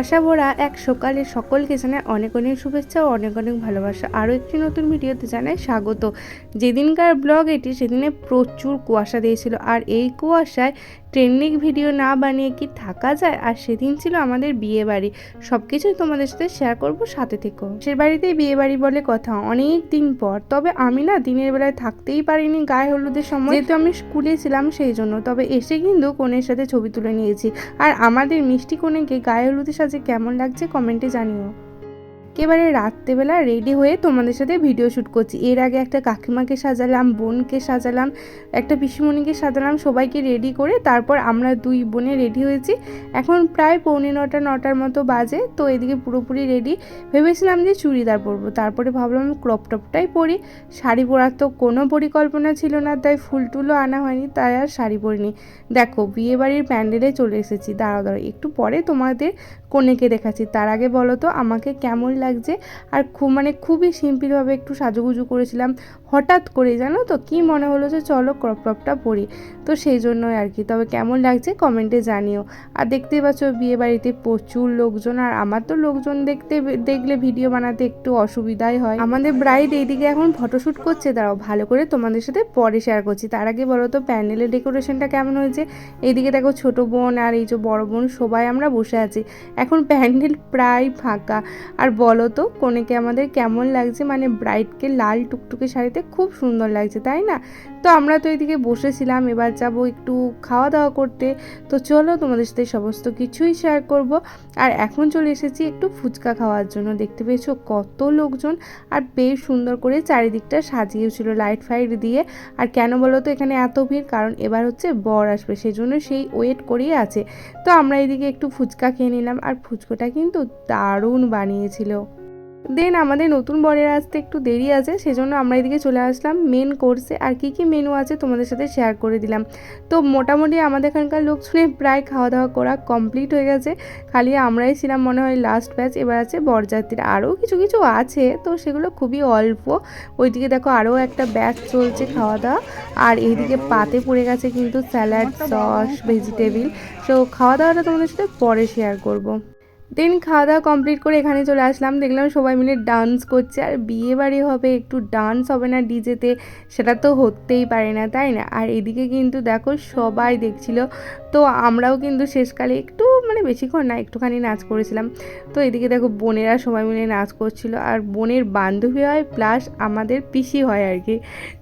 আশা ভরা এক সকালে সকলকে জানায় অনেক অনেক শুভেচ্ছা ও অনেক অনেক ভালোবাসা। আরও একটি নতুন ভিডিওতে জানায় স্বাগত। যেদিনকার ব্লগ এটি, সেদিনে প্রচুর কুয়াশা দিয়েছিল। আর এই কুয়াশায় ট্রেন্ডিং ভিডিও না বানিয়ে কি থাকা যায়? আর সেদিন ছিল আমাদের বিয়ে বাড়ি সব কিছুই তোমাদের সাথে শেয়ার করব, সাথে থেকো। সে বাড়িতেই বিয়ে বাড়ি বলে কথা অনেক দিন পর। তবে আমি না দিনের বেলায় থাকতেই পারিনি গায়ে হলুদের সময়। যেহেতু আমি স্কুলে ছিলাম সেই জন্য। তবে এসে কিন্তু কনের সাথে ছবি তুলে নিয়েছি। আর আমাদের মিষ্টি কনেকে গায়ে হলুদের সাজে কেমন লাগছে কমেন্টে জানিও। একেবারে রাত্রেবেলা রেডি হয়ে তোমাদের সাথে ভিডিও শ্যুট করছি। এর আগে একটা কাকিমাকে সাজালাম, বোনকে সাজালাম, একটা পিসিমণিকে সাজালাম, সবাইকে রেডি করে তারপর আমরা দুই বোনে রেডি হয়েছি। এখন প্রায় পৌনে নটা, নটার মতো বাজে, তো এদিকে পুরোপুরি রেডি ভেবেছিলাম যে চুড়িদার পরবো, তারপরে ভাবলাম ক্রপ টপটাই পরি। শাড়ি পরার তো কোনো পরিকল্পনা ছিল না, তাই ফুল টুলও আনা হয়নি, তাই আর শাড়ি পরিনি। দেখো, বিয়েবাড়ির প্যান্ডেলে চলে এসেছি, দাঁড়াও দাঁড়াও, একটু পরে তোমাদের কনেকে দেখাচ্ছি। তার আগে বলো তো, আমাকে কেমন লাগছে? আর খুব মানে খুবই সিম্পলভাবে একটু সাজুগুজু করেছিলাম। হঠাৎ করে জানো তো, কি মনে হলো যে চলো ক্রপ টপটা পরি। তো সেই জন্যই আর কি। তবে কেমন লাগছে কমেন্টে জানিও। আর দেখতেই পাচ্ছ বিয়ে বাড়িতে প্রচুর লোকজন, আর আমার তো লোকজন দেখতে, দেখলে ভিডিও বানাতে একটু অসুবিধাই হয়। আমাদের ব্রাইড এইদিকে এখন ফটোশ্যুট করছে। দাঁড়াও, ভালো করে তোমাদের সাথে পরে শেয়ার করছি। তার আগে বলো তো প্যান্ডেলের ডেকোরেশনটা কেমন হয়েছে? এইদিকে দেখো ছোট বোন আর এই যে বড় বোন, সবাই আমরা বসে আছি। এখন প্যান্ডেল প্রায় ফাঁকা। আর বলো তো কোনেকে আমাদের কেমন লাগছে? মানে ব্রাইডকে লাল টুকটুকে শাড়িতে খুব সুন্দর লাগছে, তাই না? তো আমরা তো এদিকে বসেছিলাম, এবার যাব একটু খাওয়া দাওয়া করতে। তো চলো তোমাদের সাথে সমস্ত কিছুই শেয়ার করব। আর এখন চলে এসেছি একটু ফুচকা খাওয়ার জন্য। দেখতে পেয়েছ কত লোকজন, আর বেশ সুন্দর করে চারিদিকটা সাজিয়েছিল লাইট ফাইট দিয়ে। আর কেন বলো তো, এখানে এত ভিড়, কারণ এবার হচ্ছে বর আসবে সেই জন্য সেই ওয়েট করেই আছে। তো আমরা এদিকে একটু ফুচকা খেয়ে নিলাম, আর ফুচকোটা কিন্তু দারুণ বানিয়েছিল। দেন আমাদের নতুন বরের আসতে একটু দেরি আছে, সেজন্য আমরা এদিকে চলে আসলাম মেন কোর্সে আর কি কি মেনু আছে তোমাদের সাথে শেয়ার করে দিলাম। তো মোটামুটি আমাদের এখানকার লোকজনের প্রায় খাওয়া দাওয়া করা কমপ্লিট হয়ে গেছে। খালি আমরাই ছিলাম মনে হয় লাস্ট ব্যাচ এবার আছে বরযাত্রীরা। আরও কিছু কিছু আছে, তো সেগুলো খুবই অল্প। ওইদিকে দেখো আরও একটা ব্যাচ চলছে খাওয়া দাওয়া। আর এইদিকে পাতে পড়ে গেছে কিন্তু স্যালাড সস ভেজিটেবিল তো খাওয়া দাওয়াটা তোমাদের সাথে পরে শেয়ার করব। দেন খাওয়া দাওয়া কমপ্লিট করে এখানে চলে আসলাম। দেখলাম সবাই মিলে ডান্স করছে। আর বিয়েবাড়ি হবে, একটু ডান্স হবে না ডিজেতে, সেটা তো হতেই পারে না, তাই না? আর এদিকে কিন্তু দেখো সবাই দেখছিল। তো আমরাও কিন্তু শেষকালে একটু মানে বেশিক্ষণ না, একটুখানি নাচ করেছিলাম। তো এদিকে দেখো বোনেরা সবাই মিলে নাচ করছিল আর বোনের বান্ধবী হয় প্লাস আমাদের পিসি হয় আর কি।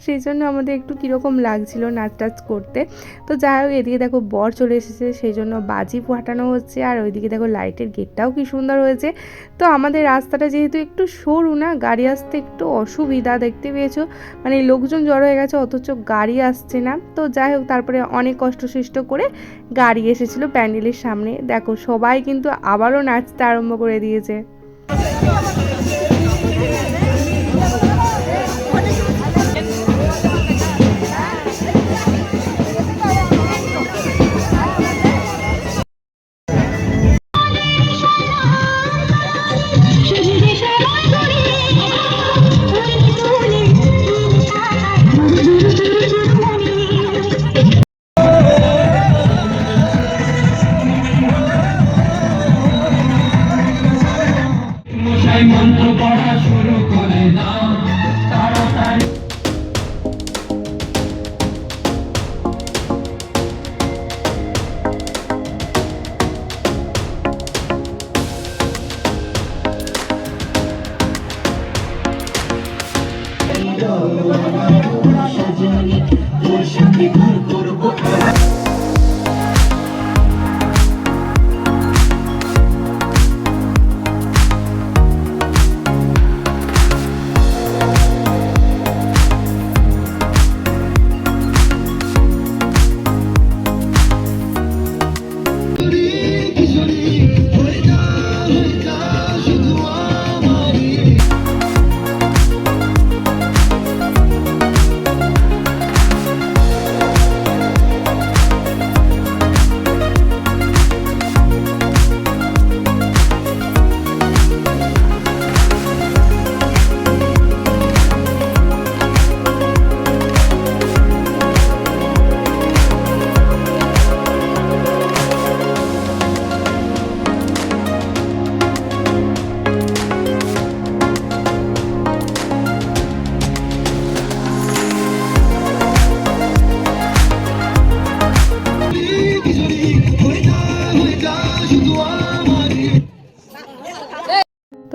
সেই জন্য আমাদের একটু কীরকম লাগছিল নাচ টাচ করতে। তো যাই হোক, এদিকে দেখো বর চলে এসেছে, সেই জন্য বাজি ফাটানো হচ্ছে আর ওইদিকে দেখো লাইটের গেটটাও কি সুন্দর হয়েছে। তো আমাদের রাস্তাটা যেহেতু একটু সরু না, গাড়ি আসতে একটু অসুবিধা দেখতে পেয়েছ। মানে লোকজন জড়ো হয়ে গেছে, অথচ গাড়ি আসছে না। তো যাই হোক, তারপরে অনেক কষ্ট সৃষ্ট করে গাড়ি এসেছিল প্যান্ডেলের সামনে। দেখো সবাই কিন্তু আবারও নাচতে আরম্ভ করে দিয়েছে।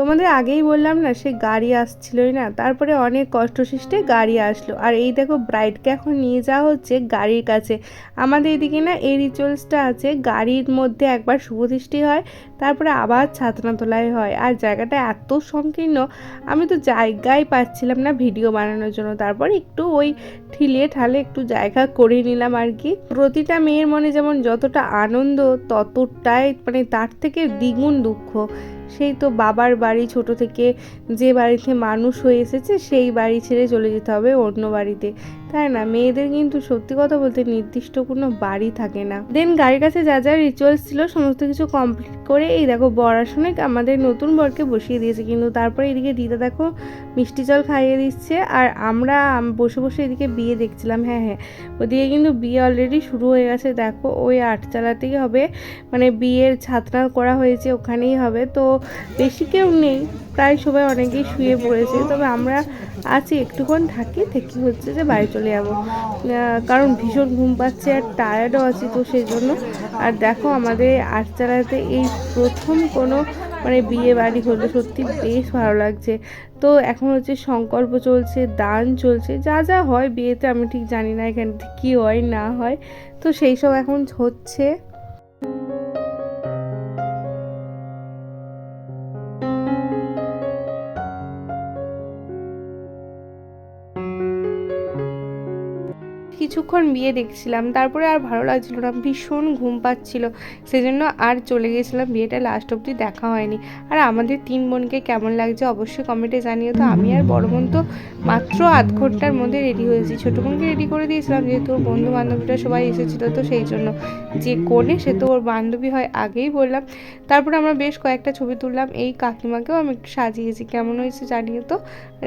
তোমাদের আগেই বললাম না, সে গাড়ি আসছিলই না। তারপরে অনেক কষ্ট সৃষ্টে গাড়ি আসলো। আর এই দেখো ব্রাইডকে এখন নিয়ে যাওয়া হচ্ছে গাড়ির কাছে। আমাদের এদিকে না এই রিচুয়ালসটা আছে, গাড়ির মধ্যে একবার শুভদৃষ্টি হয়, তারপরে আবার ছাতনা তোলাই হয়। আর জায়গাটা এত সংকীর্ণ, আমি তো জায়গায় পাচ্ছিলাম না ভিডিও বানানোর জন্য। তারপর একটু ওই ঠিলে ঠালে একটু জায়গা করে নিলাম আর কি। প্রতিটা মেয়ের মনে যেমন যতটা আনন্দ, ততটাই মানে তার থেকে দ্বিগুণ দুঃখ। সেই তো বাবার বাড়ি ছোট থেকে যে বাড়িতে মানুষ হয়ে এসেছে, সেই বাড়ি ছেড়ে চলে যেতে হবে অন্য বাড়িতে। তাই না? মেয়েদের কিন্তু সত্যি কথা বলতে নির্দিষ্ট কোনো বাড়ি থাকে না। দেন গাড়ির কাছে যা যা রিচুয়ালস ছিল সমস্ত কিছু কমপ্লিট করে এই দেখো বরাসনে আমাদের নতুন বরকে বসিয়ে দিয়েছে। কিন্তু তারপরে এদিকে দিদা দেখো মিষ্টি জল খাইয়ে দিচ্ছে আর আমরা বসে বসে এদিকে বিয়ে দেখছিলাম। হ্যাঁ হ্যাঁ। ওদিকে কিন্তু বিয়ে অলরেডি শুরু হয়ে গেছে। দেখো ওই আটচালাতেই হবে। মানে বিয়ের ছাতনা করা হয়েছে, ওখানেই হবে। তো বেশি কেউ নেই। প্রায় সবাই অনেকেই শুয়ে পড়েছে। তবে আমরা আছি, একটুক্ষণ থাকি থেকে হচ্ছে যে বাড়ি চলে যাব। কারণ ভীষণ ঘুম পাচ্ছে আর টায়ার্ডও আছি তো সেই জন্য আর দেখো আমাদের আটচালাতে এই প্রথম কোনো মানে বিয়ে বাড়ি হলো, সত্যি বেশ ভালো লাগছে। তো এখন হচ্ছে সংকল্প চলছে, দান চলছে, যা যা হয় বিয়েতে আমি ঠিক জানি না এখানে কী হয়, না হয়। তো সেই সব এখন হচ্ছে। কিছুক্ষণ বিয়ে দেখছিলাম, তারপরে আর ভালো লাগছিল না, ভীষণ ঘুম পাচ্ছিল। সেই জন্য আর চলে গিয়েছিলাম, বিয়েটা লাস্ট অবধি দেখা হয়নি। আর আমাদের তিন বোনকে কেমন লাগছে অবশ্যই কমেন্টে জানিয়ে তো। আমি আর বড় বোন তো মাত্র আধ ঘণ্টার মধ্যে রেডি হয়েছি। ছোটো বোনকে রেডি করে দিয়েছিলাম, যেহেতু ওর বন্ধু বান্ধবীরা সবাই এসেছিল তো সেই জন্য। যে কোণে সে তো ওর বান্ধবী হয় আগেই বললাম। তারপরে আমরা বেশ কয়েকটা ছবি তুললাম। এই কাকিমাকেও আমি একটু সাজিয়েছি। কেমন হয়েছে জানিয়ে তো।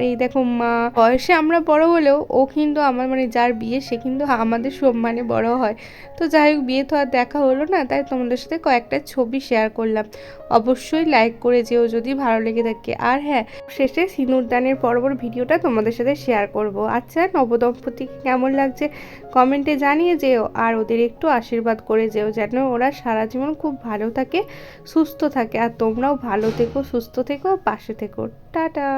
এই দেখো মা, বয়সে আমরা বড় হলেও ও কিন্তু আমার মানে যার বিয়ে সে কিন্তু আমাদের সম্মানে বড় হয়। তো যাই হোক, বিয়ে তো আর দেখা হলো না, তাই তোমাদের সাথে কয়েকটা ছবি শেয়ার করলাম। অবশ্যই লাইক করে যেও যদি ভালো লেগে থাকে। আর হ্যাঁ শেষে সিঁদুরদানের পরবর ভিডিওটা তোমাদের সাথে শেয়ার করব। আচ্ছা নবদম্পতিকে কেমন লাগছে কমেন্টে জানিয়ে যেও, আর ওদের একটু আশীর্বাদ করে যেও যেন ওরা সারা জীবন খুব ভালো থাকে, সুস্থ থাকে। আর তোমরাও ভালো থেকো, সুস্থ থেকো, পাশে থেকো। টাটা!